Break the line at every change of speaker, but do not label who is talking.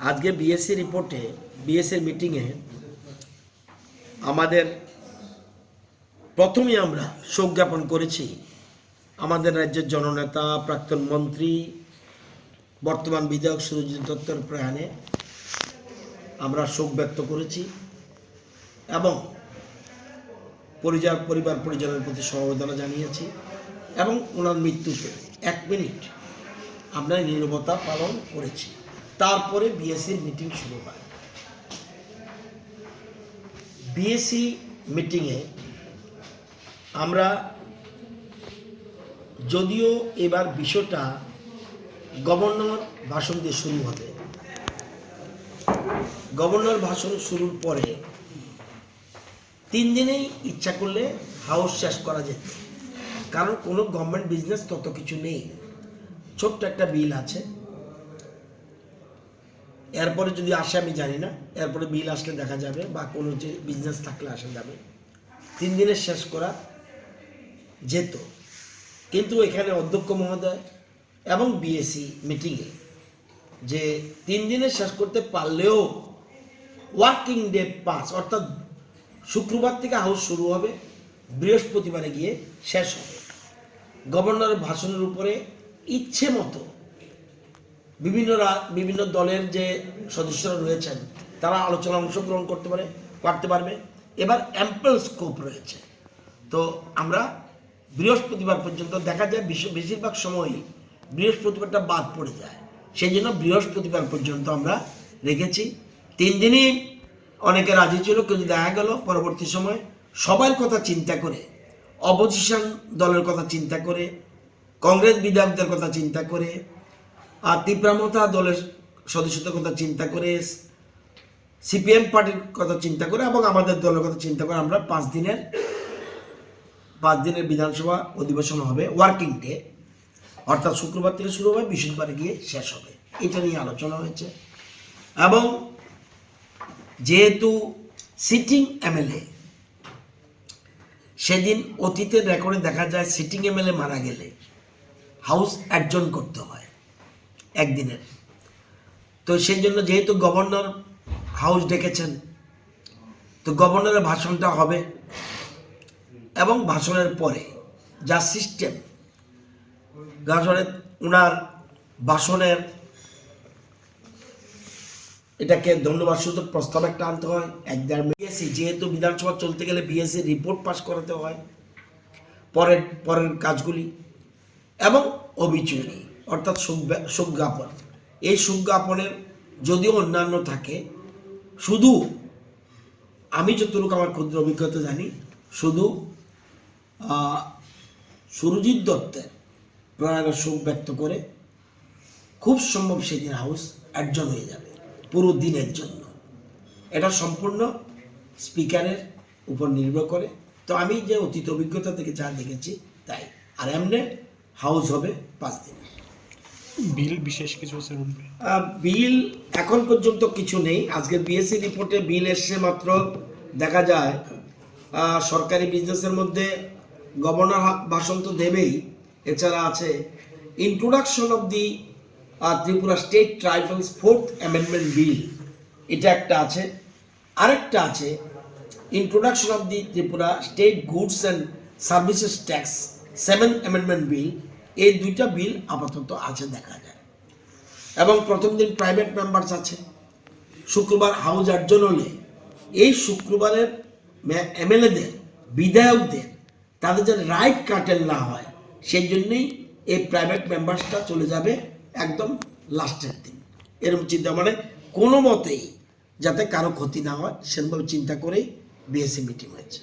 আজকে বিএসসি রিপোর্টে বিএসসির মিটিংয়ে আমাদের প্রথমেই আমরা শোক জ্ঞাপন করেছি। আমাদের রাজ্যের জননেতা, প্রাক্তন মন্ত্রী, বর্তমান বিধায়ক সুরজিৎ দত্তর প্রয়াণে আমরা শোক ব্যক্ত করেছি এবং পরিবার পরিবার পরিজনের প্রতি সমবেদনা জানিয়েছি এবং ওনার মৃত্যুতে এক মিনিট আমরা নীরবতা পালন করেছি। তারপরে বিএসসির মিটিং শুরু হয়। বিএসসি মিটিংয়ে আমরা যদিও এবার বিষয়টা গভর্নর ভাষণ দিয়ে শুরু হবে। গভর্নর ভাষণ শুরুর পরে তিন দিনেই ইচ্ছা করলে হাউস শেষ করা যেত। কারণ কোনো গভর্নমেন্ট বিজনেস তত কিছু নেই। ছোট্ট একটা বিল আছে। এরপরে যদি আসে, আমি জানি না। এরপরে বিল আসলে দেখা যাবে বা কোনো যে বিজনেস থাকলে আসা যাবে। তিন দিনে শেষ করা যেত। কিন্তু এখানে অধ্যক্ষ মহোদয় এবং বিএসসি মিটিংয়ে যে তিন দিনে শেষ করতে পারলেও ওয়ার্কিং ডে পাঁচ, অর্থাৎ শুক্রবার থেকে হাউস শুরু হবে, বৃহস্পতিবারে গিয়ে শেষ হবে। গভর্নরের ভাষণের উপরে ইচ্ছে মতো বিভিন্ন বিভিন্ন দলের যে সদস্যরা রয়েছেন, তারা আলোচনা অংশগ্রহণ করতে পারে, করতে পারবে। এবার অ্যাম্পল স্কোপ রয়েছে। তো আমরা বৃহস্পতিবার পর্যন্ত দেখা যায় বেশি- বেশিরভাগ সময়ই বৃহস্পতিবারটা বাদ পড়ে যায়। সেই জন্য বৃহস্পতিবার পর্যন্ত আমরা রেখেছি। তিন দিনই অনেকে রাজি ছিল কিন্তু দেখা গেল, পরবর্তী সময় সবার কথা চিন্তা করে অপোজিশন দলের কথা চিন্তা করে, কংগ্রেস বিধায়কদের কথা চিন্তা করে আর তীব্রামতা দলের সদস্যদের কথা চিন্তা করে, সিপিএম পার্টির কথা চিন্তা করে এবং আমাদের দলের কথা চিন্তা করে আমরা পাঁচ দিনের পাঁচ দিনের বিধানসভা অধিবেশন হবে ওয়ার্কিং ডে অর্থাৎ শুক্রবার থেকে শুরু হবে, বৃহস্পতিবার গিয়ে শেষ হবে। এটা নিয়ে আলোচনা হয়েছে। এবং যেহেতু সিটিং এমএলএ সেদিন অতীতের রেকর্ডে দেখা যায় সিটিং এমএলএ মারা গেলে হাউস একজন করতে হয়। একদিনের। তো সেই জন্য যেহেতু গভর্নর হাউস ডেকেছেন, তো গভর্নরের ভাষণটা হবে এবং ভাষণের পরে যা সিস্টেম ভাষণের ওনার ভাষণের এটাকে ধন্যবাদ সূচক প্রস্তাব একটা আনতে হয়, এক দেড় বিএসসি যেহেতু বিধানসভা চলতে গেলে বিএসসি রিপোর্ট পাস করাতে হয়, পরের পরের কাজগুলি, এবং অবিচুরি অর্থাৎ সুজ্ঞা- সুজ্ঞাপন এই সুজ্ঞাপনের যদিও অন্যান্য থাকে, শুধু আমি যতটুকু আমার ক্ষুদ্র অভিজ্ঞতা জানি, শুধু সুরজিৎ দত্তের প্রয়াণের শোক ব্যক্ত করে খুব সম্ভব সেদিন হাউস একজন হয়ে যাবে, পুরো দিনের জন্য। এটা সম্পূর্ণ স্পিকারের উপর নির্ভর করে। তো আমি যে অতীত অভিজ্ঞতা থেকে যা দেখেছি, তাই। আর এমনি হাউস হবে পাঁচ দিন
বিল বিশেষ কিছু আছে
বিল এখন পর্যন্ত কিছু নেই। আজকে বিএসসি রিপোর্টে বিল এসছে মাত্র, দেখা যায় সরকারি বিজনেসের মধ্যে গভর্নর ভাষণ তো দেবেই, এছাড়া আছে introduction of the Tripura state tribals fourth amendment bill এটা একটা আছে। আরেকটা আছে introduction of the Tripura state goods and services tax seven amendment bill এই দুইটা বিল আপাতত আছে দেখা যায়। এবং প্রথম দিন প্রাইভেট মেম্বার্স আছে। শুক্রবার হাউস আটজন হলে এই শুক্রবারের এমএলএদের বিধায়কদের তাদের যেন রাইট কাটেল না হয়, সেই জন্যেই এই প্রাইভেট মেম্বার্সটা চলে যাবে একদম লাস্টের দিন। এরকম চিন্তা মানে কোনো মতেই যাতে কারও ক্ষতি না হয়, সেরকমভাবে চিন্তা করেই বিএসসি মিটিং হয়েছে।